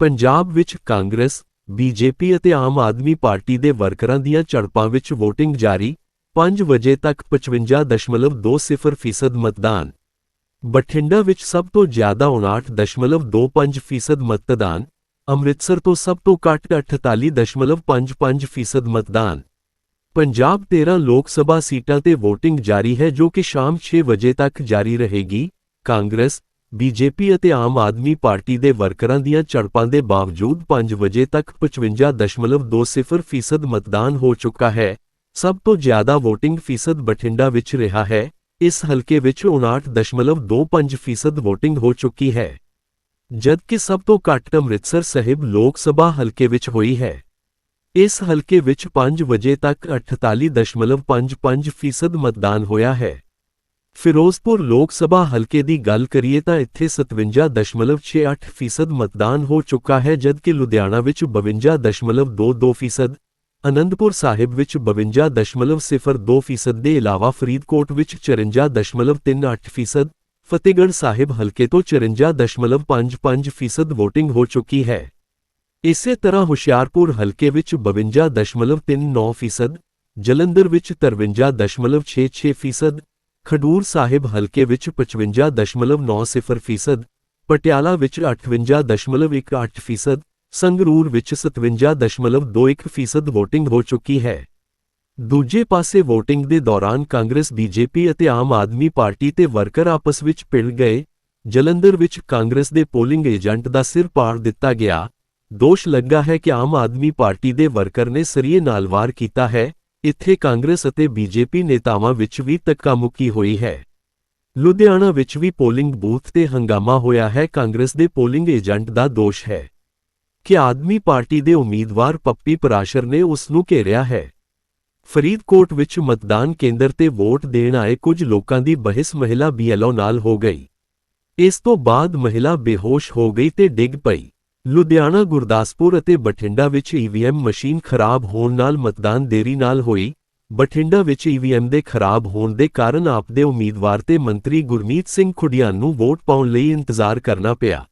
ਪੰਜਾਬ ਵਿੱਚ ਕਾਂਗਰਸ ਬੀਜੇਪੀ ਅਤੇ ਆਮ ਆਦਮੀ ਪਾਰਟੀ ਦੇ ਵਰਕਰਾਂ ਦੀਆਂ ਝੜਪਾਂ ਵਿੱਚ VOTING ਜਾਰੀ 5 ਵਜੇ ਤੱਕ 55.20% ਫੀਸਦ ਮਤਦਾਨ। ਬਠਿੰਡਾ ਵਿੱਚ ਸਭ ਤੋਂ ਜ਼ਿਆਦਾ 59.25% ਫੀਸਦ ਮਤਦਾਨ, ਅੰਮ੍ਰਿਤਸਰ ਤੋਂ ਸਭ ਤੋਂ ਘੱਟ 48.55% ਫੀਸਦ ਮਤਦਾਨ। ਪੰਜਾਬ 13 ਲੋਕ ਸਭਾ ਸੀਟਾਂ ਤੇ VOTING ਜਾਰੀ ਹੈ ਜੋ ਕਿ ਸ਼ਾਮ 6 ਵਜੇ ਤੱਕ ਜਾਰੀ ਰਹੇਗੀ। ਕਾਂਗਰਸ, ਬੀਜੇਪੀ ਅਤੇ ਆਮ ਆਦਮੀ ਪਾਰਟੀ ਦੇ ਵਰਕਰਾਂ ਦੀਆਂ ਝੜਪਾਂ ਦੇ ਬਾਵਜੂਦ 5 ਵਜੇ ਤੱਕ 55.20% ਫੀਸਦ ਮਤਦਾਨ ਹੋ ਚੁੱਕਾ ਹੈ। ਸਭ ਤੋਂ ਜ਼ਿਆਦਾ VOTING ਫੀਸਦ ਬਠਿੰਡਾ ਵਿੱਚ ਰਿਹਾ ਹੈ। ਇਸ ਹਲਕੇ ਵਿੱਚ 59.25% ਫੀਸਦ VOTING ਹੋ ਚੁੱਕੀ ਹੈ। ਜਦਕਿ ਸਭ ਤੋਂ ਘੱਟ ਅੰਮ੍ਰਿਤਸਰ ਸਾਹਿਬ ਲੋਕ ਸਭਾ ਹਲਕੇ ਵਿੱਚ ਹੋਈ ਹੈ। ਇਸ ਹਲਕੇ ਵਿੱਚ 5 ਵਜੇ ਤੱਕ 48.55% ਫੀਸਦ ਮਤਦਾਨ ਹੋਇਆ ਹੈ ਫਿਰੋਜ਼ਪੁਰ ਲੋਕ ਸਭਾ ਹਲਕੇ ਦੀ ਗੱਲ ਕਰੀਏ ਤਾਂ ਇੱਥੇ 57.68% ਫੀਸਦ ਮਤਦਾਨ ਹੋ ਚੁੱਕਾ ਹੈ ਜਦਕਿ ਲੁਧਿਆਣਾ ਵਿੱਚ 52.22% ਫੀਸਦ ਅਨੰਦਪੁਰ ਸਾਹਿਬ ਵਿੱਚ 52.02% ਫੀਸਦ ਦੇ ਇਲਾਵਾ ਫਰੀਦਕੋਟ ਵਿੱਚ 54.38% ਫੀਸਦ ਫਤਿਹਗੜ੍ਹ ਸਾਹਿਬ ਹਲਕੇ ਤੋਂ 54.55% ਫੀਸਦ VOTING ਹੋ ਚੁੱਕੀ ਹੈ ਇਸੇ ਤਰ੍ਹਾਂ ਹੁਸ਼ਿਆਰਪੁਰ ਹਲਕੇ ਵਿੱਚ 52.39% ਫੀਸਦ, ਜਲੰਧਰ ਵਿੱਚ 53.66% ਫੀਸਦ, ਖਡੂਰ ਸਾਹਿਬ ਹਲਕੇ ਵਿੱਚ 55.90% ਫੀਸਦ, ਪਟਿਆਲਾ ਵਿੱਚ 58.18% ਫੀਸਦ, ਸੰਗਰੂਰ ਵਿੱਚ 57.21% ਫੀਸਦ VOTING ਹੋ ਚੁੱਕੀ ਹੈ। ਦੂਜੇ ਪਾਸੇ VOTING ਦੇ ਦੌਰਾਨ ਕਾਂਗਰਸ ਬੀਜੇਪੀ ਅਤੇ ਆਮ ਆਦਮੀ ਪਾਰਟੀ ਤੇ ਵਰਕਰ ਆਪਸ ਵਿੱਚ ਭਿੜ ਗਏ। ਜਲੰਧਰ ਵਿੱਚ ਕਾਂਗਰਸ ਦੇ ਪੋਲਿੰਗ ਏਜੰਟ ਦਾ ਸਿਰ ਪਾੜ ਦਿੱਤਾ ਗਿਆ। ਦੋਸ਼ ਲੱਗਾ ਹੈ ਕਿ ਆਮ ਆਦਮੀ ਪਾਰਟੀ ਦੇ ਵਰਕਰ ਨੇ ਸਰੀਏ ਨਾਲ ਵਾਰ ਕੀਤਾ ਹੈ। ਇੱਥੇ ਕਾਂਗਰਸ ਅਤੇ ਬੀਜੇਪੀ ਨੇਤਾਵਾਂ ਵਿੱਚ ਵੀ ਧੱਕਾਮੁੱਕੀ ਹੋਈ ਹੈ। ਲੁਧਿਆਣਾ ਵਿੱਚ ਵੀ ਪੋਲਿੰਗ ਬੂਥ ਤੇ ਹੰਗਾਮਾ ਹੋਇਆ ਹੈ। ਕਾਂਗਰਸ ਦੇ ਪੋਲਿੰਗ ਏਜੰਟ ਦਾ ਦੋਸ਼ ਹੈ ਕਿ ਆਦਮੀ ਪਾਰਟੀ ਦੇ ਉਮੀਦਵਾਰ ਪੱਪੀ ਪਰਾਸ਼ਰ ਨੇ ਉਸ ਨੂੰ ਘੇਰਿਆ ਹੈ। ਫਰੀਦਕੋਟ ਵਿੱਚ ਮਤਦਾਨ ਕੇਂਦਰ ਤੇ ਵੋਟ ਦੇਣ ਆਏ ਕੁਝ ਲੋਕਾਂ ਦੀ ਬਹਿਸ ਮਹਿਲਾ ਬੀਐਲਓ ਨਾਲ ਹੋ ਗਈ। ਇਸ ਤੋਂ ਬਾਅਦ ਮਹਿਲਾ ਬੇਹੋਸ਼ ਹੋ ਗਈ ਤੇ ਡਿੱਗ ਪਈ। ਲੁਧਿਆਣਾ, ਗੁਰਦਾਸਪੁਰ ਅਤੇ ਬਠਿੰਡਾ ਵਿੱਚ ਈਵੀਐਮ ਮਸ਼ੀਨ ਖਰਾਬ ਹੋਣ ਨਾਲ ਮਤਦਾਨ ਦੇਰੀ ਨਾਲ ਹੋਈ। ਬਠਿੰਡਾ ਵਿੱਚ ਈਵੀਐਮ ਦੇ ਖਰਾਬ ਹੋਣ ਦੇ ਕਾਰਨ ਆਪਦੇ ਉਮੀਦਵਾਰ ਤੇ ਮੰਤਰੀ ਗੁਰਮੀਤ ਸਿੰਘ ਖੁੱਡੀਆਂ ਨੂੰ ਵੋਟ ਪਾਉਣ ਲਈ ਇੰਤਜ਼ਾਰ ਕਰਨਾ ਪਿਆ।